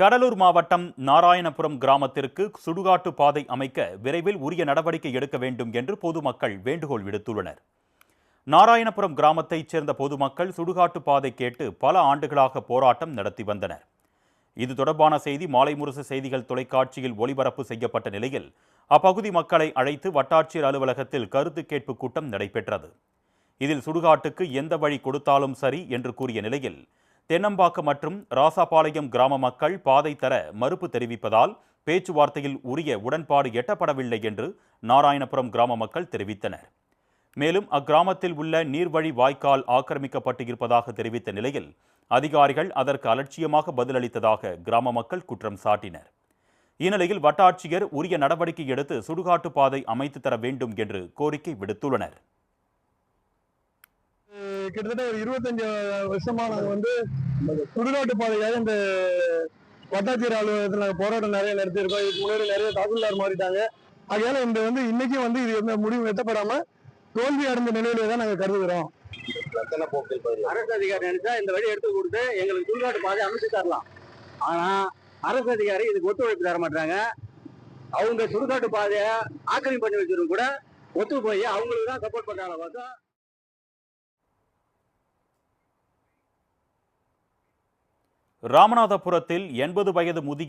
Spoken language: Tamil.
கடலூர் மாவட்டம் நாராயணபுரம் கிராமத்திற்கு சுடுகாட்டு பாதை அமைக்க விரைவில் உரிய நடவடிக்கை எடுக்க வேண்டும் என்று பொதுமக்கள் வேண்டுகோள் விடுத்துள்ளனர். நாராயணபுரம் கிராமத்தைச் சேர்ந்த பொதுமக்கள் சுடுகாட்டு பாதை கேட்டு பல ஆண்டுகளாக போராட்டம் நடத்தி வந்தனர். இது தொடர்பான செய்தி மாலை முரசு செய்திகள் தொலைக்காட்சியில் ஒளிபரப்பு செய்யப்பட்ட நிலையில் அப்பகுதி மக்களை அழைத்து வட்டாட்சியர் அலுவலகத்தில் கருத்து கேட்பு கூட்டம் நடைபெற்றது. இதில் சுடுகாட்டுக்கு எந்த வழி கொடுத்தாலும் சரி என்று கூறிய நிலையில் தென்னம்பாக்கம் மற்றும் ராசாபாளையம் கிராம மக்கள் பாதை தர மறுப்பு தெரிவிப்பதால் பேச்சுவார்த்தையில் உரிய உடன்பாடு எட்டப்படவில்லை என்று நாராயணபுரம் கிராம மக்கள் தெரிவித்தனர். மேலும் அக்கிராமத்தில் உள்ள நீர்வழி வாய்க்கால் ஆக்கிரமிக்கப்பட்டு இருப்பதாக தெரிவித்த நிலையில் அதிகாரிகள் அதற்கு அலட்சியமாக பதிலளித்ததாக கிராம மக்கள் குற்றம் சாட்டினர். இந்நிலையில் வட்டாட்சியர் உரிய நடவடிக்கை எடுத்து சுடுகாட்டு பாதை அமைத்து தர வேண்டும் என்று கோரிக்கை விடுத்துள்ளனர். கிட்டத்தட்ட ஒரு இருபத்தஞ்சு வருஷமா நாங்க வந்து சுடுகாட்டு பாதைக்காக இந்த வட்டாட்சியர் அலுவலகத்தில் நாங்கள் போராட்டம் நிறைய நடத்தியிருக்கோம். இதுக்கு முன்னாடி நிறைய தாசில்தார் மாறிட்டாங்க. அதனால இந்த வந்து இன்னைக்கும் வந்து இது எந்த முடிவு எட்டப்படாம தோல்வி அடைந்த நிலையிலே தான் நாங்கள் கருதுகிறோம் அரசு அதிகாரி நினைச்சா இந்த வழி எடுத்து கொடுத்து எங்களுக்கு சுடுகாட்டு பாதை அமைச்சு தரலாம். ஆனா அரசு அதிகாரி இதுக்கு ஒத்துழைப்பு தர மாட்டாங்க அவங்க சுடுகாட்டு பாதையை ஆக்கிரமி பண்ணி வச்சிருக்க கூட ஒத்து போய் அவங்களுக்கு தான் சப்போர்ட் பண்றாங்க. பார்த்தா ராமநாதபுரத்தில் எண்பது வயது முதிய